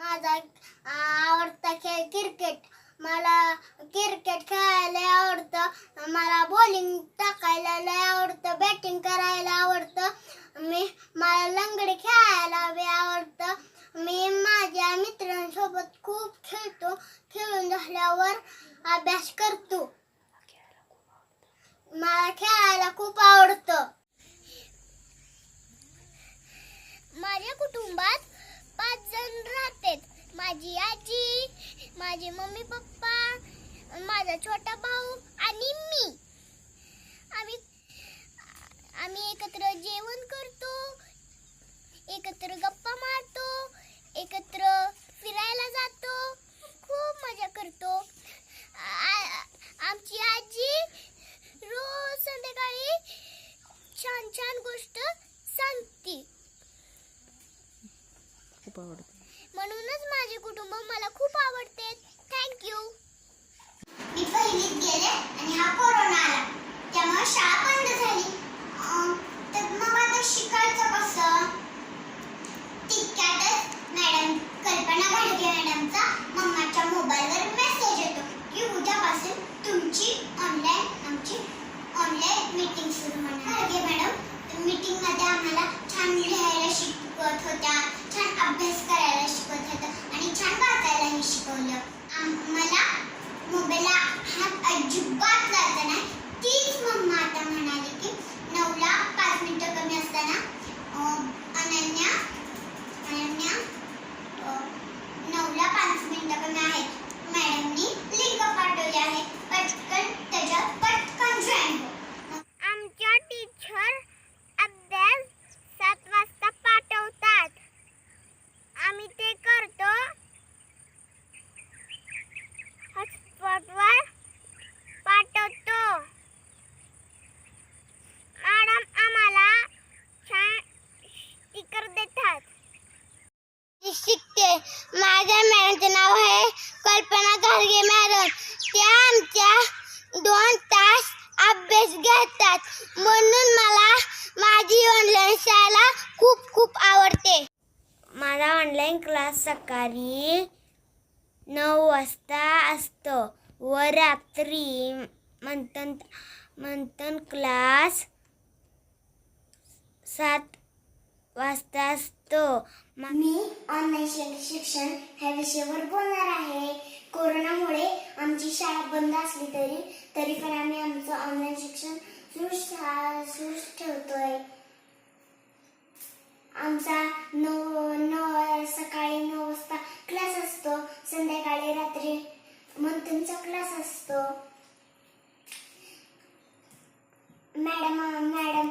माझा आवडता खेळ क्रिकेट. मला क्रिकेट खेळायला आवडतं. मला बॉलिंग टाकायला लय आवडतं. बॅटिंग करायला आवडतं. मी मला लंगडी खेळायला बी आवडतं. मी माझ्या मित्रांसोबत खूप खेळतो. खेळून झाल्यावर अभ्यास करतो. मला खेळायला खूप आवडतं. माझ्या कुटुंबात जण माझी आजी माझे मम्मी पप्पा माझा छोटा भाऊ आणि मी. आम्ही आम्ही एकत्र जेवण करतो एकत्र गप्पा मारतो एकत्र फिरायला जातो खूप मजा करतो. आमची आजी रोज संध्याकाळी छान छान गोष्ट सांगते. खूप आवडते. माझे कुटुंब मला खूप आवडते थँक्यू मी पहिलीत गेले आणि हा कोरोना आला त्यामुळे शाळा बंद झाली अं, तर मग आता शिकायचं कसं तितक्यातच मॅडम कल्पना घाडगे मॅडमचा मम्माच्या मोबाईलवर मेसेज येतो की उद्यापासून तुमची ऑनलाईन आमची ऑनलाईन मीटिंग सुरू होणार घाडगे मॅडम मीटिंगमध्ये आम्हाला छान लिहायला शिकवत होत्या छान अभ्यास करायला शिकवत होत्या आणि छान वाचायलाही शिकवलं आम- मला मोबाईलला हात अजिबात लावता नाही तीच मम्मा आता म्हणाली की नऊला पाच मिनिटं कमी असताना अं, अनन्या अनन्या अं, नऊला पाच मिनिटं कमी आहेत मॅडमनी लिंक पाठवली आहे पटकन त्याच्यात पटकन जॉईन हो आमच्या टीचर अभ्यास सात वाजता पाठवतात आम्ही ते करतो हॉटस्पॉटवर पाठवतो मॅडम आम्हाला छान स्टिकर देतात शिकते माझ्या मॅडमचे नाव आहे घालगे मॅडम त्या आमच्या दोन तास अभ्यास घेतात. म्हणून मला माझी ऑनलाईन शाळा खूप खूप आवडते. माझा ऑनलाईन क्लास सकाळी नऊ वाजता असतो व रात्री मंथन मंथन क्लास सात वाजता असतो. मी ऑनलाईन शिक्षण ह्या विषयावर बोलणार आहे. कोरोनामुळे आमची शाळा बंद असली तरी तरी पण आम्ही आमचं ऑनलाईन शिक्षण सुरू सुरू ठेवतोय. आमचा नऊ नऊ सकाळी नऊ वाजता क्लास असतो. संध्याकाळी रात्री मंथनचा क्लास असतो. मॅडम मॅडम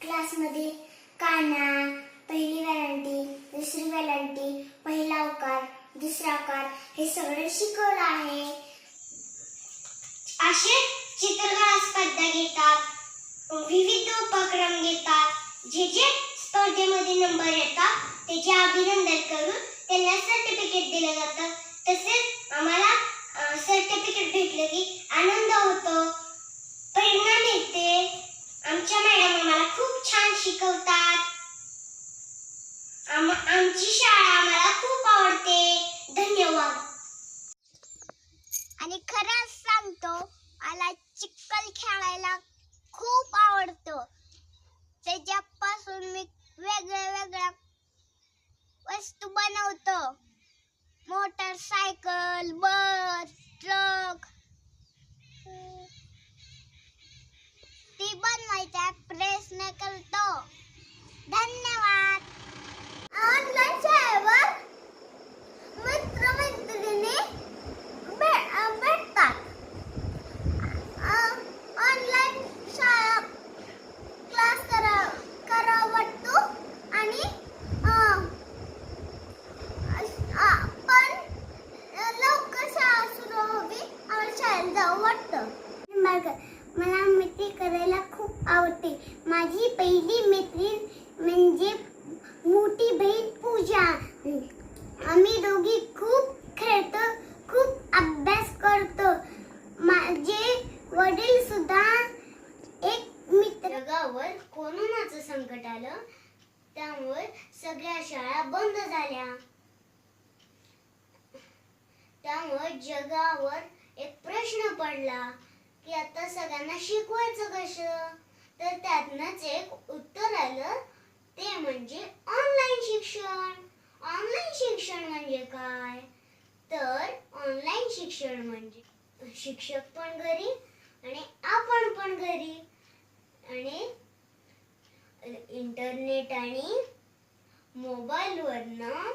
क्लासमध्ये काना पहिली वेलांटी दुसरी वेलांटी पहिला अवकार. दुसरा उकार हे सगळं शिकवलं आहे. असे चित्रकला स्पर्धा घेतात. विविध उपक्रम घेतात. जे जे स्पर्धेमध्ये नंबर येतात त्याचे अभिनंदन करून त्यांना सर्टिफिकेट दिलं जातं. तसेच आम्हाला सर्टिफिकेट भेटलं की आनंद होतो. प्रेरणा मिळते. आमच्या मॅडम आम्हाला खूप छान शिकवतात. आमची शाळा आम्हाला खूप आवडते. धन्यवाद. आणि खरंच सांगतो मला चिखल खेळायला खूप आवडतं. त्याच्यापासून मी वेगळ्या वेगळ्या वस्तू बनवतो. Motorcycle bus truck. ती बनवायचा प्रयत्न करतो. धन्यवाद ऑनलाईन शाळेवर मित्रमैत्रिणी भेटतात ऑनलाईन शाळा क्लास करा करा वाटतो आणि अं, अं, पण लवकर शाळा सुरू हवी आम्हाला शाळेत जावं वाटतं मला मला मिठी करायला खूप आवडते माझी पहिली मैत्रीण म्हणजे मोठी बहीण पूजा. आम्ही दोघी खूप खेळतो खूप अभ्यास करतो. माझे वडील सुद्धा एक मित्र. गावावर कोरोनाचं संकट आलं त्यामुळे सगळ्या शाळा बंद झाल्या. त्यामुळे जगावर एक प्रश्न पडला की आता सगळ्यांना शिकवायचं कसं? तर त्यातनंच एक उत्तर आलं. ते म्हणजे ऑनलाईन शिक्षण. ऑनलाईन शिक्षण म्हणजे काय? तर ऑनलाईन शिक्षण म्हणजे शिक्षक पण घरी आणि आपण पण घरी. आणि इंटरनेट आणि मोबाईलवरनं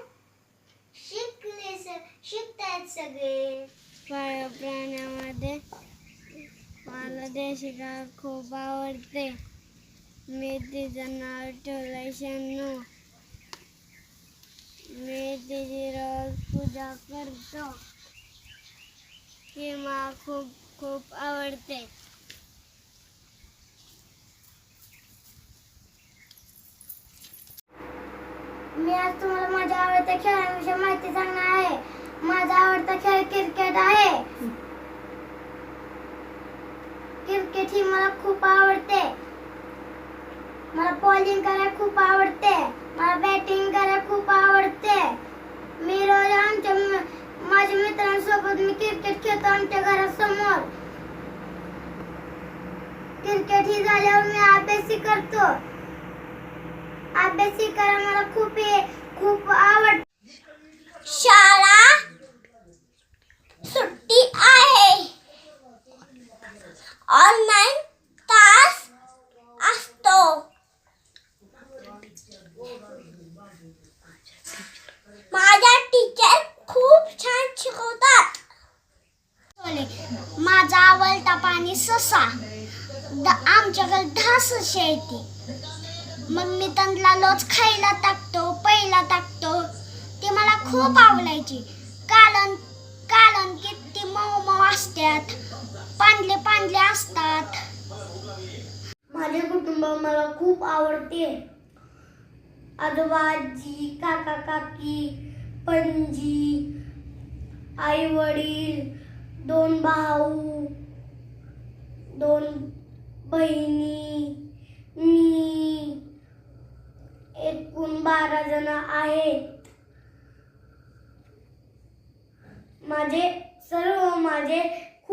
शिकले स शिकतायत सगळे. प्राण्यामध्ये मला देशी खूप आवडते. मी तिचं नाव ठेवलं शनू मी तिची रोज पूजा करतो. ती मला खूप खूप आवडते. मी आज तुम्हाला माझ्या आवडत्या खेळाविषयी माहिती सांगणार आहे. माझा आवडता खेळ क्रिकेट आहे. क्रिकेट ही मला खूप आवडते. मला बॉलिंग करायला खूप आवडते. मला बॅटिंग करायला खूप आवडते. मी रोज आमच्या माझ्या मित्रांसोबत मी क्रिकेट खेळतो आमच्या घरासमोर. क्रिकेट ही झाल्यावर मी अभ्यासही करतो. अभ्यासही करायला मला खूप खूप आवड शाळा सुट्टी आहे. ऑनलाईन तास असतो माझ्या टीचर खूप छान शिकवतात. माझा आवडता पाणी ससा. आमच्याकडे दहा ससे येते मग मी त्यांना लोच खायला टाकतो पहिला टाकतो. ते मला खूप आवडायची. कालन कालन किती मऊ मऊ असतात पांढले पांढले असतात. माझे कुटुंब मला खूप आवडते. आजोबा आजी काका काकी पणजी आई वडील दोन भाऊ दोन बहिणी मी एकूण बारा जण आहेत. माझे सर्व माझे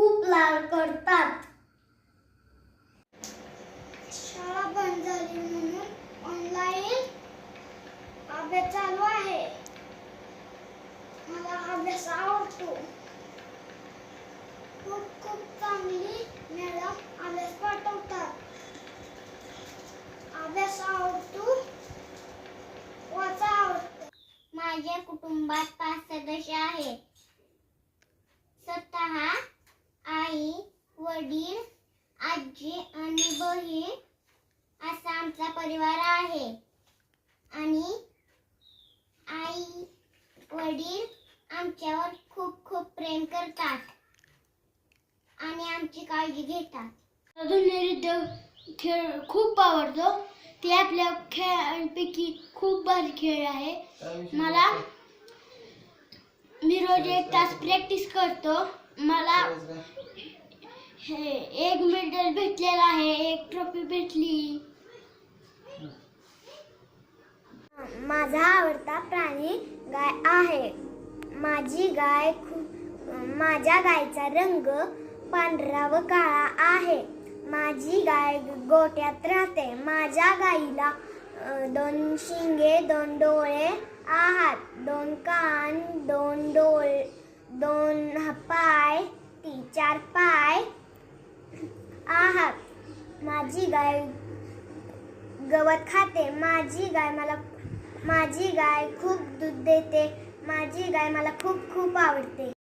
खूप लाड करतात. शाळा बंद झाली म्हणून ऑनलाईन अभ्यास चालू आहे. मला अभ्यास आवडतो. खूप खूप चांगली मॅडम अभ्यास पाठवतात. अभ्यास आवडतो वाचा आवडतो. माझ्या कुटुंबात पाच सदस्य आहेत. स्वतः आई वडील आजी आणि बहीण असा आमचा परिवार आहे. आणि आई वडील आमच्यावर खूप खूप प्रेम करतात आणि आमची काळजी घेतात. दुनिया खेळ खूप आवडतो. ते आपल्या खेळांपैकी खूप भारी खेळ आहे. मला मी रोज एक तास प्रॅक्टिस करतो. मला हे एक मेडल भेटलेलं आहे एक ट्रॉफी भेटली. माझा आवडता प्राणी गाय आहे. माझी गाय खूप माझ्या गायचा रंग पांढरा व काळा आहे. माझी गाय गोट्यात राहते. माझ्या गाईला दोन शिंगे दोन डोळे आहात. दोन कान दोन डोळे दोन पाय ती चार पाय. आहात. माझी गाय गवत खाते. माझी गाय मला माझी गाय खूप दूध देते. माझी गाय मला खूप खूप आवडते.